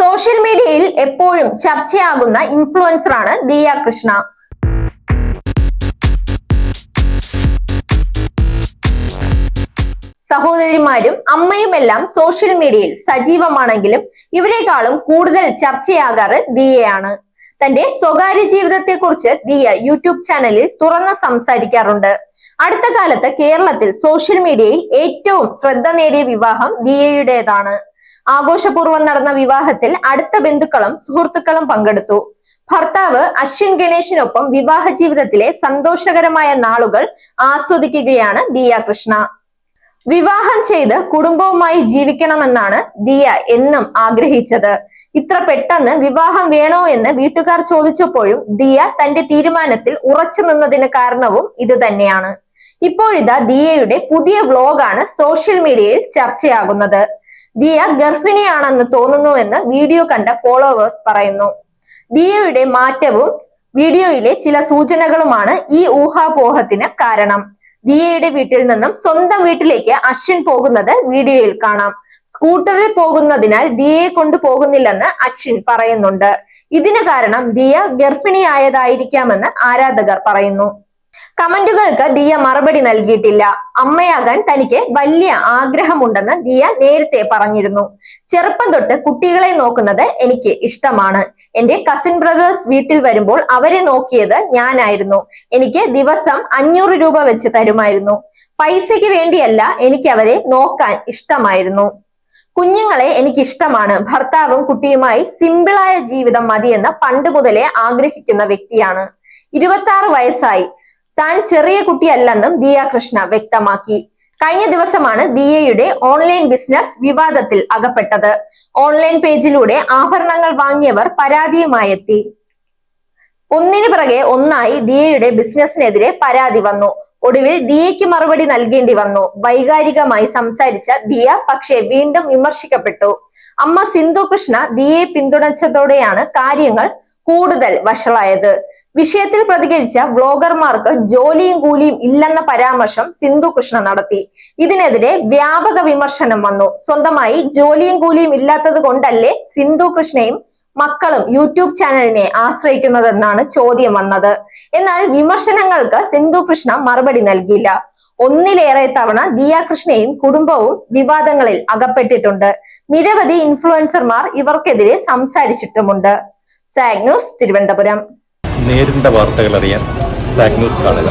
Social മീഡിയയിൽ എപ്പോഴും ചർച്ചയാകുന്ന influencer ആണ് ദിയ കൃഷ്ണ. സഹോദരിമാരും അമ്മയുമെല്ലാം സോഷ്യൽ മീഡിയയിൽ സജീവമാണെങ്കിലും ഇവരെക്കാളും കൂടുതൽ ചർച്ചയാകാറ് ദിയയാണ്. തന്റെ സ്വകാര്യ ജീവിതത്തെക്കുറിച്ച് ദിയ യൂട്യൂബ് ചാനലിൽ തുറന്ന് സംസാരിക്കാറുണ്ട്. അടുത്ത കാലത്ത് കേരളത്തിൽ സോഷ്യൽ മീഡിയയിൽ ഏറ്റവും ശ്രദ്ധ നേടിയ വിവാഹം ദിയയുടേതാണ്. ആഘോഷപൂർവം നടന്ന വിവാഹത്തിൽ അടുത്ത ബന്ധുക്കളും സുഹൃത്തുക്കളും പങ്കെടുത്തു. ഭർത്താവ് അശ്വിൻ ഗണേഷിനൊപ്പം വിവാഹ ജീവിതത്തിലെ സന്തോഷകരമായ നാളുകൾ ആസ്വദിക്കുകയാണ് ദിയ കൃഷ്ണ. വിവാഹം ചെയ്ത് കുടുംബവുമായി ജീവിക്കണമെന്നാണ് ദിയ എന്നും ആഗ്രഹിച്ചത്. ഇത്ര പെട്ടെന്ന് വിവാഹം വേണോ എന്ന് വീട്ടുകാർ ചോദിച്ചപ്പോഴും ദിയ തന്റെ തീരുമാനത്തിൽ ഉറച്ചു നിന്നതിന് കാരണവും ഇത് തന്നെയാണ്. ഇപ്പോഴിതാ ദിയയുടെ പുതിയ വ്ലോഗാണ് സോഷ്യൽ മീഡിയയിൽ ചർച്ചയാകുന്നത്. ദിയ ഗർഭിണിയാണെന്ന് തോന്നുന്നു എന്ന് വീഡിയോ കണ്ട ഫോളോവേഴ്സ് പറയുന്നു. ദിയയുടെ മാറ്റവും വീഡിയോയിലെ ചില സൂചനകളുമാണ് ഈ ഊഹാപോഹത്തിന് കാരണം. ദിയയുടെ വീട്ടിൽ നിന്നും സ്വന്തം വീട്ടിലേക്ക് അശ്വിൻ പോകുന്നത് വീഡിയോയിൽ കാണാം. സ്കൂട്ടറിൽ പോകുന്നതിനാൽ ദിയയെ കൊണ്ടു പോകുന്നില്ലെന്ന് അശ്വിൻ പറയുന്നുണ്ട്. ഇതിന് കാരണം ദിയ ഗർഭിണിയായതായിരിക്കാമെന്ന് ആരാധകർ പറയുന്നു. കമന്റുകൾക്ക് ദിയ മറുപടി നൽകിയിട്ടില്ല. അമ്മയാകാൻ തനിക്ക് വലിയ ആഗ്രഹമുണ്ടെന്ന് ദിയ നേരത്തെ പറഞ്ഞിരുന്നു. ചെറുപ്പം തൊട്ട് കുട്ടികളെ നോക്കുന്നത് എനിക്ക് ഇഷ്ടമാണ്. എന്റെ കസിൻ ബ്രദേഴ്സ് വീട്ടിൽ വരുമ്പോൾ അവരെ നോക്കിയത് ഞാനായിരുന്നു. എനിക്ക് ദിവസം അഞ്ഞൂറ് രൂപ വെച്ച് തരുമായിരുന്നു. പൈസയ്ക്ക് വേണ്ടിയല്ല എനിക്ക് അവരെ നോക്കാൻ ഇഷ്ടമായിരുന്നു. കുഞ്ഞുങ്ങളെ എനിക്ക് ഇഷ്ടമാണ് ഭർത്താവും കുട്ടിയുമായി സിമ്പിളായ ജീവിതം മതിയെന്ന് പണ്ട് മുതലേ ആഗ്രഹിക്കുന്ന വ്യക്തിയാണ്. ഇരുപത്തി വയസ്സായി. താൻ ചെറിയ കുട്ടിയല്ലെന്നും ദിയ കൃഷ്ണ വ്യക്തമാക്കി. കഴിഞ്ഞ ദിവസമാണ് ദിയയുടെ ഓൺലൈൻ ബിസിനസ് വിവാദത്തിൽ അകപ്പെട്ടത്. ഓൺലൈൻ പേജിലൂടെ ആഭരണങ്ങൾ വാങ്ങിയവർ പരാതിയുമായെത്തി. ഒന്നിനു പിറകെ ഒന്നായി ദിയയുടെ ബിസിനസിനെതിരെ പരാതി വന്നു. ഒടുവിൽ ദിയയ്ക്ക് മറുപടി നൽകേണ്ടി വന്നു. വൈകാരികമായി സംസാരിച്ച ദിയ പക്ഷേ വീണ്ടും വിമർശിക്കപ്പെട്ടു. അമ്മ സിന്ധു കൃഷ്ണ ദിയയെ പിന്തുണച്ചതോടെയാണ് കാര്യങ്ങൾ കൂടുതൽ വഷളായത്. വിഷയത്തിൽ പ്രതികരിച്ച വ്ലോഗർമാർക്ക് ജോലിയും കൂലിയും ഇല്ലെന്ന പരാമർശം സിന്ധു കൃഷ്ണ നടത്തി. ഇതിനെതിരെ വ്യാപക വിമർശനം വന്നു. സ്വന്തമായി ജോലിയും കൂലിയും ഇല്ലാത്തത് കൊണ്ടല്ലേ സിന്ധു കൃഷ്ണയും മക്കളും യൂട്യൂബ് ചാനലിനെ ആശ്രയിക്കുന്നതെന്നാണ് ചോദ്യം വന്നത്. എന്നാൽ വിമർശനങ്ങൾക്ക് സിന്ധു കൃഷ്ണ മറുപടി നൽകിയില്ല. ഒന്നിലേറെ തവണ ദിയ കൃഷ്ണയും കുടുംബവും വിവാദങ്ങളിൽ അകപ്പെട്ടിട്ടുണ്ട്. നിരവധി ഇൻഫ്ലുവൻസർമാർ ഇവർക്കെതിരെ സംസാരിച്ചിട്ടുമുണ്ട്. Zag news Thiruvananthapuram. നേരിട്ട വാർത്തകൾ അറിയാൻ സാഗ് കാണുക.